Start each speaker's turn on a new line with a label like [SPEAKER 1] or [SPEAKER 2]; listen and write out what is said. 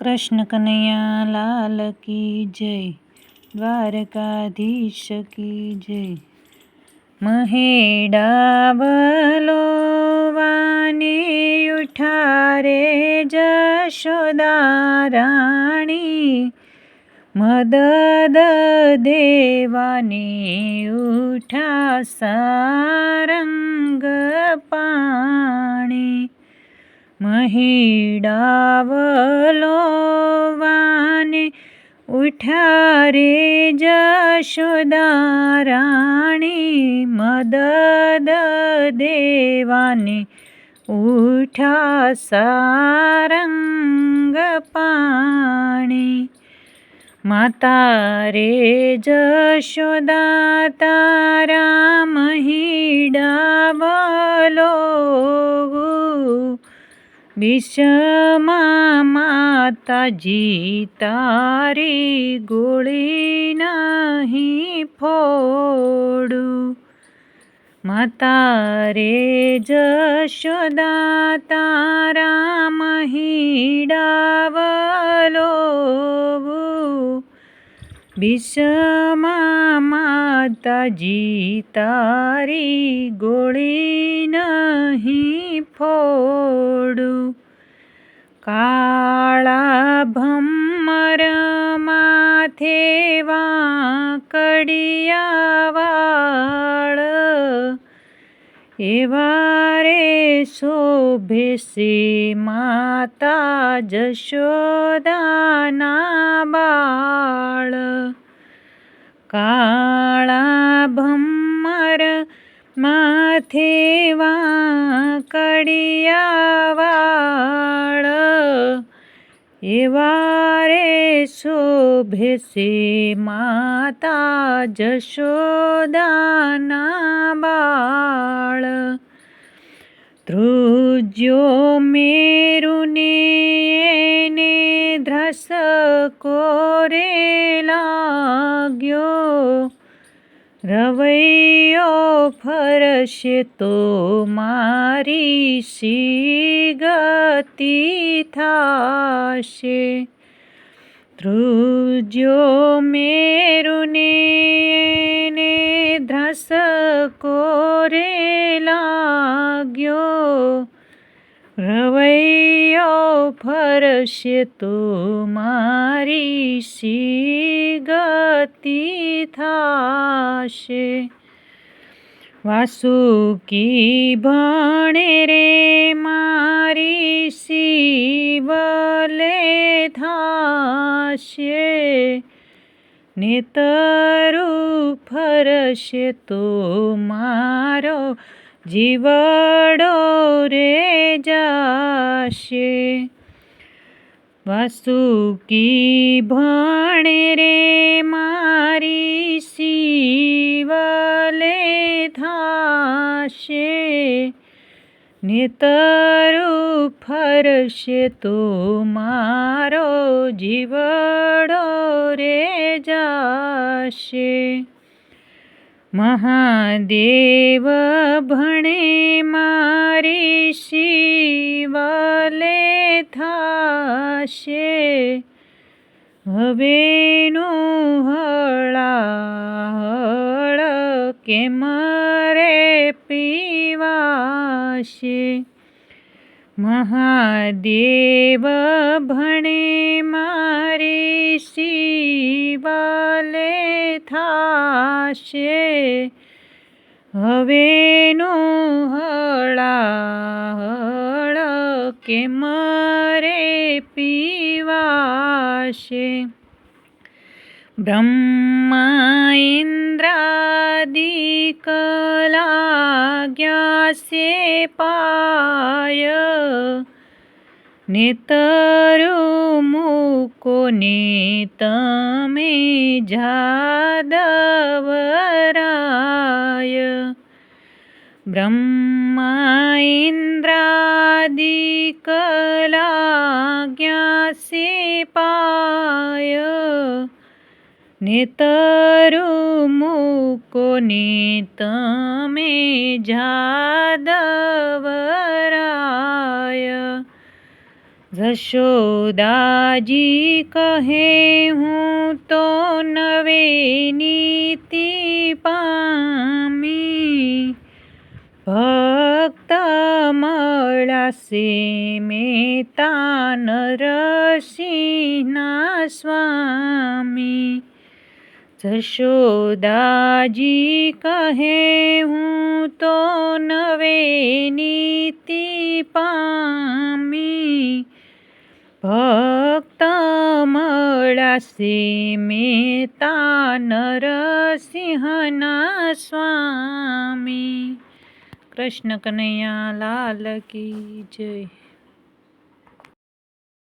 [SPEAKER 1] કૃષ્ણ કનૈયા લાલ કી જય, દ્વારકાધીશ કી જય. મહેડાવલો વાને ઉઠારે જશોદારાણી મદદ દેવાની ઉઠા સારંગ પાણી. મહિડાવલો વાને ઉઠારે જશોદારાણી મદદ દેવાની ઉઠા સારંગ પાણી. માતા રે જશોદા તારા મહિડાવલો વિષમા માતાજી તારી ગોળી નહીં ફોડું. માતા રે જશોદા તારા મહિડાવલો વિષમા માતાજી તારી ગોળી નહીં ફોડું. કાળા ભમર માથે વાકડિયા વાળ એવા રે શોભે માતા જશોદાના બાળ કાળા ભમર માથે વાકડિયા વાળ એવા રે શોભે સે માતા જશોદાના બાળ. ધ્રુજ્યો મેરુને એને ધ્રસ કોરે લાગ્યો. રવૈયો ફરશે તો મારી સી ગતિ થાશે. ધ્રુજો મેરુને ને ધ્રસ કોરે લાગ્યો. રવૈયો ફરશે તો મારી સી ગતિ થાશે. વાસુકી ભણે રે મારી શિવલે થાશે. નેતરું ફરશે તો મારો જીવડો રે જાશે. વાસુકી ભણે રે મારી શિવલે થાશે નેતરું ફરશે તો મારો જીવડો રે જાશે મહાદેવ ભણે મારી શિવલે થાશે. હવેનું હળાહળ કે રે પીવાશે? મહાદેવ ભણે મારે શિવાલે થાશે. હવેનું હળાહળ કે મરે પીવાશે? બ્રહ્મા ઇન્દ્રાદિક લાગ્યા સે પાય નેતરું મૂકો ને તમે જાદવરાય બ્રહ્મા ઇન્દ્રાદિક લાગ્યા સે પાય નેતરું મૂકો ને તમે જાદવરાય? જશોદાજી કહે, હું તો નવે નીતિ પામી. ભક્ત મળાશે મેતા નરસિંહના સ્વામી. જશોદાજી કહે, હું તો નવે નીતિ પામી. ભક્ત મળાશે મેતા નરસિંહના સ્વામી. કૃષ્ણ કનૈયા લાલ કી જય.